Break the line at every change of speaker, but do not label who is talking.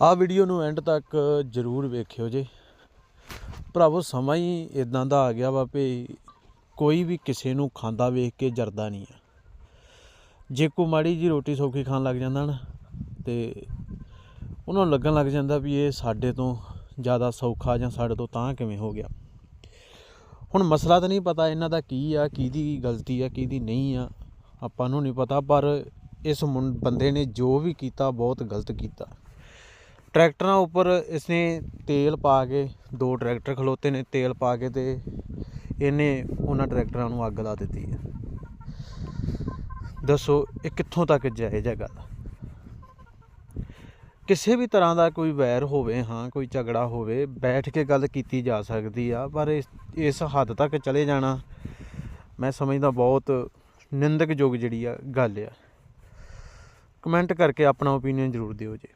ਆਹ ਵੀਡੀਓ ਨੂੰ ਐਂਡ ਤੱਕ ਜ਼ਰੂਰ ਵੇਖਿਓ ਜੇ। ਭਰਾਵੋ, ਸਮਾਂ ਹੀ ਇਦਾਂ ਦਾ ਆ ਗਿਆ ਵਾ ਵੀ ਕੋਈ ਵੀ ਕਿਸੇ ਨੂੰ ਖਾਂਦਾ ਵੇਖ ਕੇ ਜਰਦਾ ਨਹੀਂ ਆ। ਜੇ ਕੋ ਮਾੜੀ ਜੀ ਰੋਟੀ ਸੌਖੀ ਖਾਣ ਲੱਗ ਜਾਂਦਾ ਨਾ, ਤੇ ਉਹਨਾਂ ਨੂੰ ਲੱਗਣ ਲੱਗ ਜਾਂਦਾ ਵੀ ਇਹ ਸਾਡੇ ਤੋਂ ਜ਼ਿਆਦਾ ਸੌਖਾ ਜਾਂ ਸਾਡੇ ਤੋਂ ਤਾਂ ਕਿਵੇਂ ਹੋ ਗਿਆ। ਹੁਣ ਮਸਲਾ ਤਾਂ ਨਹੀਂ ਪਤਾ ਇਹਨਾਂ ਦਾ ਕੀ ਆ, ਕਿਹਦੀ ਗਲਤੀ ਆ, ਕਿਹਦੀ ਨਹੀਂ ਆ, ਆਪਾਂ ਨੂੰ ਨਹੀਂ ਪਤਾ, ਪਰ ਇਸ ਮੁੰ- ਬੰਦੇ ਨੇ ਜੋ ਵੀ ਕੀਤਾ, ਬਹੁਤ ਗਲਤ ਕੀਤਾ। ਟਰੈਕਟਰਾਂ ਉੱਪਰ ਇਸਨੇ ਤੇਲ ਪਾ ਕੇ ਦੋ ਟਰੈਕਟਰ ਖਲੋਤੇ ਨੇ, ਤੇਲ ਪਾ ਕੇ ਤੇ ਇਹਨੇ ਉਹਨਾਂ ਟਰੈਕਟਰਾਂ ਨੂੰ ਅੱਗ ਲਾ ਦਿੱਤੀ ਹੈ। ਦੱਸੋ, ਇਹ ਕਿੱਥੋਂ ਤੱਕ ਜਾਇਜ਼ ਹੈ ਗੱਲ? ਕਿਸੇ ਵੀ ਤਰ੍ਹਾਂ ਦਾ ਕੋਈ ਵੈਰ ਹੋਵੇ, ਹਾਂ, ਕੋਈ ਝਗੜਾ ਹੋਵੇ, ਬੈਠ ਕੇ ਗੱਲ ਕੀਤੀ ਜਾ ਸਕਦੀ ਆ, ਪਰ ਇਸ ਇਸ ਹੱਦ ਤੱਕ ਚਲੇ ਜਾਣਾ ਮੈਂ ਸਮਝਦਾ ਬਹੁਤ ਨਿੰਦਕਯੋਗ ਜਿਹੜੀ ਆ ਗੱਲ ਆ। ਕਮੈਂਟ ਕਰਕੇ ਆਪਣਾ ਓਪੀਨੀਅਨ ਜ਼ਰੂਰ ਦਿਓ ਜੀ।